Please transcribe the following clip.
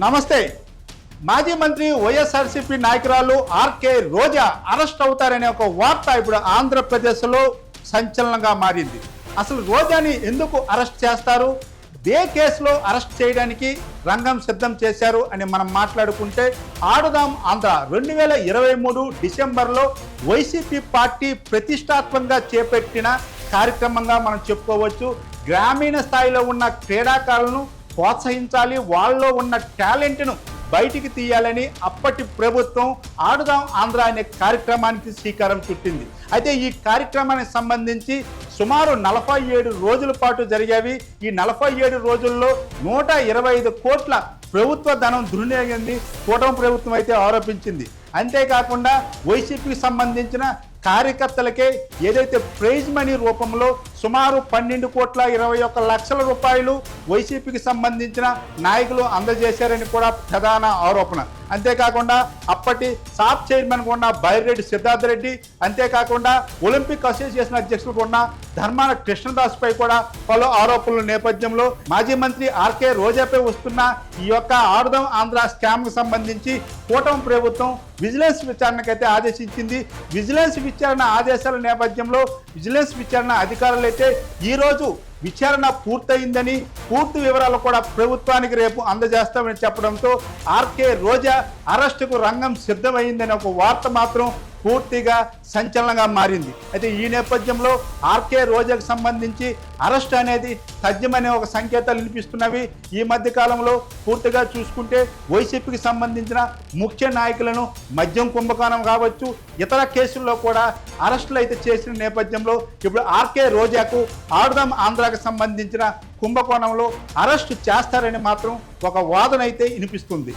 నమస్తే. మాజీ మంత్రి వైఎస్ఆర్సీపీ నాయకురాలు ఆర్కే రోజా అరెస్ట్ అవుతారనే ఒక వార్త ఇప్పుడు ఆంధ్రప్రదేశ్లో సంచలనంగా మారింది. అసలు రోజాని ఎందుకు అరెస్ట్ చేస్తారు? ఏ కేసులో అరెస్ట్ చేయడానికి రంగం సిద్ధం చేశారు అని మనం మాట్లాడుకుంటే ఆడుదాం ఆంధ్ర. రెండు వేల ఇరవై మూడు డిసెంబర్లో వైసీపీ పార్టీ ప్రతిష్టాత్మకంగా చేపట్టిన కార్యక్రమంగా మనం చెప్పుకోవచ్చు. గ్రామీణ స్థాయిలో ఉన్న క్రీడాకారులను ప్రోత్సహించాలి వాళ్ళలో ఉన్న టాలెంట్ను బయటికి తీయాలని అప్పటి ప్రభుత్వం ఆడుదాం ఆంధ్ర అనే కార్యక్రమానికి శ్రీకారం చుట్టింది. అయితే ఈ కార్యక్రమానికి సంబంధించి సుమారు నలభై ఏడు రోజుల పాటు జరిగేవి. ఈ నలభై ఏడు రోజుల్లో నూట ఇరవై ఐదు కోట్ల ప్రభుత్వ ధనం దుర్వినియోగింది కూటమి ప్రభుత్వం అయితే ఆరోపించింది. అంతేకాకుండా వైసీపీకి సంబంధించిన కార్యకర్తలకే ఏదైతే ప్రైజ్ మనీ రూపంలో సుమారు పన్నెండు కోట్ల ఇరవై ఒక్క లక్షల రూపాయలు వైసీపీకి సంబంధించిన నాయకులు అందజేశారని కూడా ప్రధాన ఆరోపణ. అంతేకాకుండా అప్పటి సాప్ చైర్మన్ ఉన్న బైరెడ్డి సిద్ధార్థ రెడ్డి అంతేకాకుండా ఒలింపిక్ అసోసియేషన్ అధ్యక్షులు ఉన్న ధర్మాన కృష్ణదాస్ పై కూడా పలు ఆరోపణల నేపథ్యంలో మాజీ మంత్రి ఆర్కే రోజాపై వస్తున్న ఈ యొక్క ఆరుదం ఆంధ్ర స్కామ్కు సంబంధించి కూటమి ప్రభుత్వం విజిలెన్స్ విచారణకైతే ఆదేశించింది. విజిలెన్స్ విచారణ ఆదేశాల నేపథ్యంలో విజిలెన్స్ విచారణ అధికారులు అయితే ఈరోజు విచారణ పూర్తయిందని పూర్తి వివరాలు కూడా ప్రభుత్వానికి రేపు అందజేస్తామని చెప్పడంతో ఆర్కే రోజా అరెస్టుకు రంగం సిద్ధమైందని ఒక వార్త మాత్రం పూర్తిగా సంచలనంగా మారింది. అయితే ఈ నేపథ్యంలో ఆర్కే రోజాకు సంబంధించి అరెస్ట్ అనేది తథ్యమనే ఒక సంకేతాలు వినిపిస్తున్నవి. ఈ మధ్య కాలంలో పూర్తిగా చూసుకుంటే వైసీపీకి సంబంధించిన ముఖ్య నాయకులను మద్యం కుంభకోణం కావచ్చు ఇతర కేసుల్లో కూడా అరెస్టులు అయితే చేసిన నేపథ్యంలో ఇప్పుడు ఆర్కే రోజాకు ఆడుదాం ఆంధ్రాకు సంబంధించిన కుంభకోణంలో అరెస్టు చేస్తారని మాత్రం ఒక వాదన అయితే వినిపిస్తుంది.